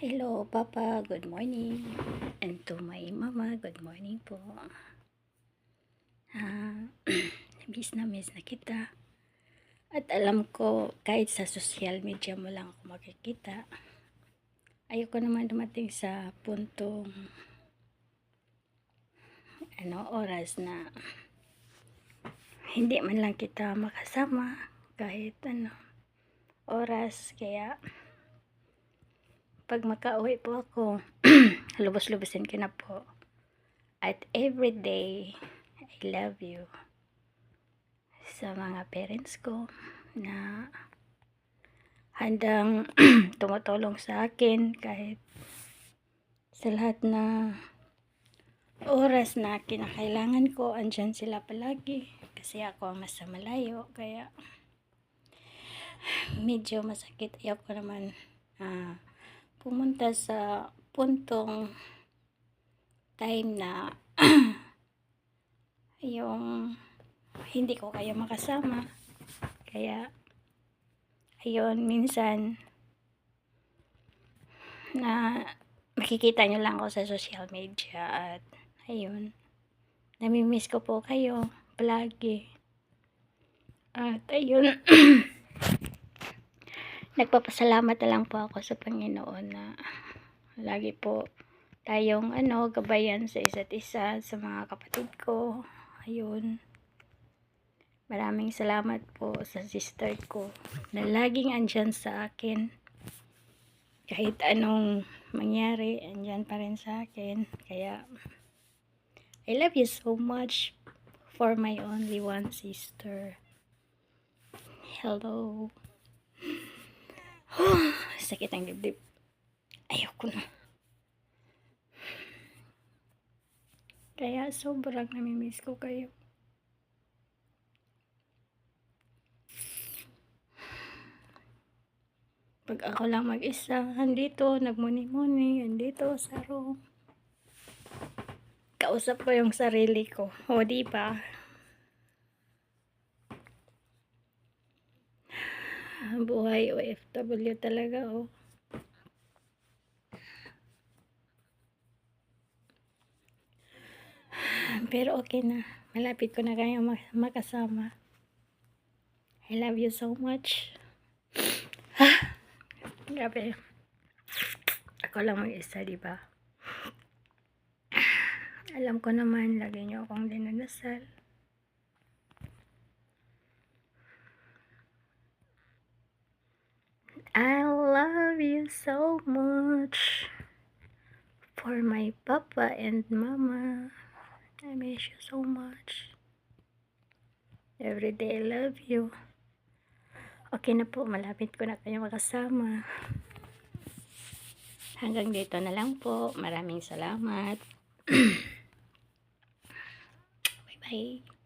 Hello, Papa. Good morning. And to my mama, good morning po. Ah, miss na miss na kita. At alam ko, kahit sa social media mo lang ako makikita, ayoko naman dumating sa puntong ano, oras na hindi man lang kita makasama kahit ano, oras. Kaya, pag makauwi po ako, lubos-lubosin ko na po. At every day, I love you. Sa mga parents ko na handang tumutulong sa akin kahit sa lahat na oras na kinakailangan ko, andyan sila palagi. Kasi ako ang nasa malayo kaya medyo masakit. Ayaw ko naman ah, pumunta sa puntong time na yung hindi ko kayo makasama. Kaya ayun minsan na makikita nyo lang ako sa social media at ayun namimiss ko po kayo palagi. At ayun nagpapasalamat na lang po ako sa Panginoon na lagi po tayong ano gabayan sa isa't isa sa mga kapatid ko. Ayun. Maraming salamat po sa sister ko na laging andyan sa akin. Kahit anong mangyari andyan pa rin sa akin. Kaya I love you so much for my only one sister. Hello sakit ang dibdib. Ayoko na. Kaya sobrang namimiss ko kayo. Pag ako lang mag-isa andito nagmuni-muni andito sa room. Kausap ko yung sarili ko. O di ba buhay OFW talaga oh. Pero okay na. Malapit ko na kayo mak- makasama. I love you so much. Grabe. Ako lang mag-isa di alam ko naman lagi niyo akong dinadasal I love you so much for my papa and mama. I miss you so much. Every day I love you. Okay na po, malapit ko na kayo makasama. Hanggang dito na lang po. Maraming salamat. Bye-bye.